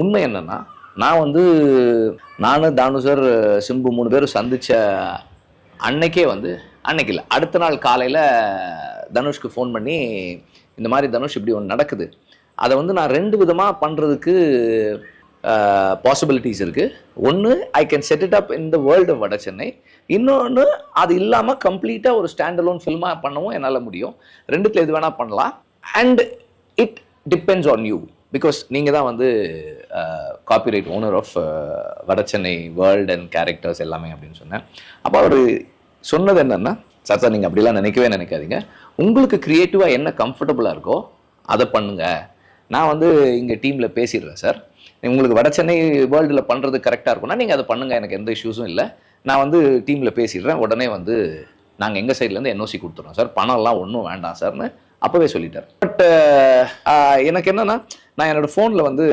உண்மை என்னன்னா நான் வந்து நானும் தானு சார் சிம்பு மூணு பேரும் சந்திச்ச அன்னைக்கே வந்து அன்னைக்கு இல்லை அடுத்த நாள் காலையில் தனுஷ்க்கு ஃபோன் பண்ணி இந்த மாதிரி தனுஷ் இப்படி ஒன்று நடக்குது. அதை வந்து நான் ரெண்டு விதமாக பண்ணுறதுக்கு பாசிபிலிட்டிஸ் இருக்குது ஒன்று I can set it up in the world வட சென்னை இன்னொன்று அது இல்லாமல் கம்ப்ளீட்டாக ஒரு ஸ்டாண்ட் அலோன் ஃபில்மாக பண்ணவும் என்னால் முடியும். ரெண்டுத்தில் எது வேணால் பண்ணலாம். And it depends on you because நீங்கள் தான் வந்து காப்பிரைட் ஓனர் ஆஃப் வட சென்னை வேர்ல்ட் அண்ட் கேரக்டர்ஸ் எல்லாமே அப்படின்னு சொன்னேன். அப்போ அவர் சொன்னது என்னன்னா சார் சார் நீங்கள் அப்படிலாம் நினைக்கவே நினைக்காதீங்க. உங்களுக்கு க்ரியேட்டிவாக என்ன கம்ஃபர்டபுளாக இருக்கோ அதை பண்ணுங்கள் நான் வந்து இங்கே டீமில் பேசிடுறேன் சார் உங்களுக்கு வட சென்னை வேர்ல்டில் பண்ணுறது கரெக்டாக இருக்கும்னா நீங்கள் அதை பண்ணுங்கள் எனக்கு எந்த இஷ்யூஸும் இல்லை. நான் வந்து டீமில் பேசிடுறேன். உடனே வந்து நாங்கள் எங்கள் சைட்லேருந்து என்ஓசி கொடுத்துறோம் சார் பணம்லாம் ஒன்றும் வேண்டாம் சார்னு அப்போவே சொல்லிட்டார். பட் எனக்கு என்னன்னா நான் என்னோட ஃபோனில் வந்து